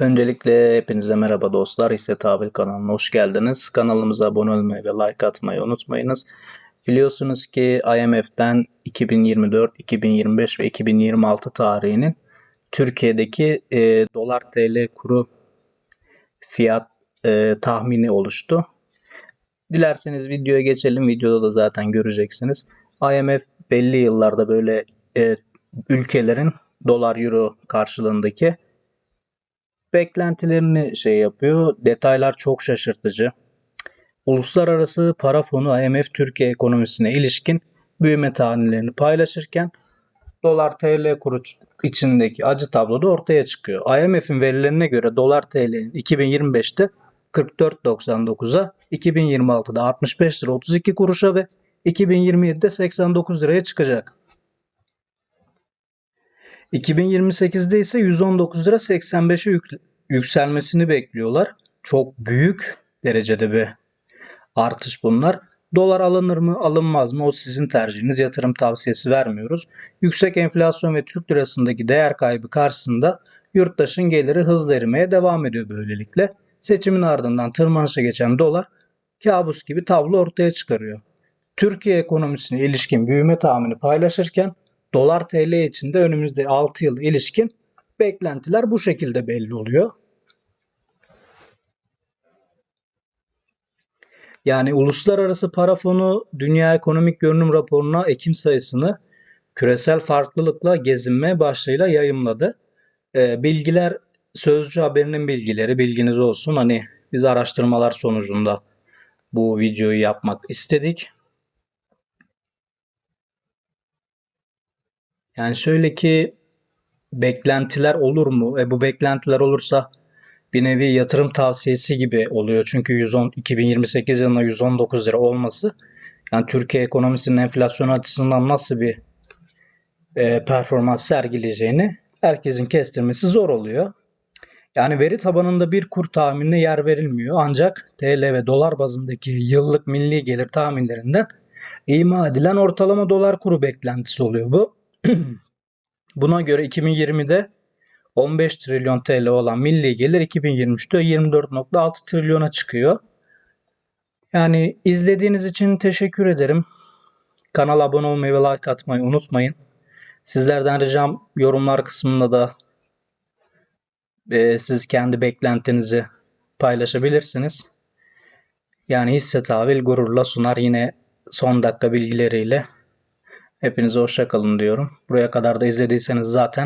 Öncelikle hepinize merhaba dostlar. Hisse Tabil kanalına hoş geldiniz. Kanalımıza abone olmayı ve like atmayı unutmayınız. Biliyorsunuz ki IMF'den 2024, 2025 ve 2026 tarihinin Türkiye'deki e, dolar TL kuru fiyat e, tahmini oluştu. Dilerseniz videoya geçelim. Videoda da zaten göreceksiniz. IMF belli yıllarda böyle e, ülkelerin dolar euro karşılığındaki beklentilerini şey yapıyor. Detaylar çok şaşırtıcı. Uluslararası Para Fonu IMF Türkiye ekonomisine ilişkin büyüme tahminlerini paylaşırken dolar TL kuru içindeki acı tablo da ortaya çıkıyor. IMF'in verilerine göre dolar TL'nin 2025'te 44.99'a, 2026'da 65 lira 32 kuruşa ve 2027'de 89 liraya çıkacak. 2028'de ise 119 lira 85'e yük- yükselmesini bekliyorlar. Çok büyük derecede bir artış bunlar. Dolar alınır mı alınmaz mı o sizin tercihiniz. Yatırım tavsiyesi vermiyoruz. Yüksek enflasyon ve Türk lirasındaki değer kaybı karşısında yurttaşın geliri hızla erimeye devam ediyor böylelikle. Seçimin ardından tırmanışa geçen dolar kabus gibi tablo ortaya çıkarıyor. Türkiye ekonomisine ilişkin büyüme tahmini paylaşırken dolar TL için de önümüzde 6 yıl ilişkin beklentiler bu şekilde belli oluyor. Yani Uluslararası Para Fonu Dünya Ekonomik Görünüm raporuna Ekim sayısını küresel farklılıkla gezinme başlığıyla yayımladı. Ee, bilgiler Sözcü Haberinin bilgileri bilginiz olsun. Hani biz araştırmalar sonucunda bu videoyu yapmak istedik. Yani şöyle ki beklentiler olur mu? E bu beklentiler olursa bir nevi yatırım tavsiyesi gibi oluyor. Çünkü 110 2028 yılında 119 lira olması yani Türkiye ekonomisinin enflasyon açısından nasıl bir e, performans sergileyeceğini herkesin kestirmesi zor oluyor. Yani veri tabanında bir kur tahminine yer verilmiyor. Ancak TL ve dolar bazındaki yıllık milli gelir tahminlerinden ima edilen ortalama dolar kuru beklentisi oluyor bu. Buna göre 2020'de 15 trilyon TL olan milli gelir 2023'te 24.6 trilyona çıkıyor. Yani izlediğiniz için teşekkür ederim. Kanala abone olmayı ve like atmayı unutmayın. Sizlerden ricam yorumlar kısmında da e, siz kendi beklentinizi paylaşabilirsiniz. Yani hisse tahvil gururla sunar yine son dakika bilgileriyle. Hepinize hoşça kalın diyorum. Buraya kadar da izlediyseniz zaten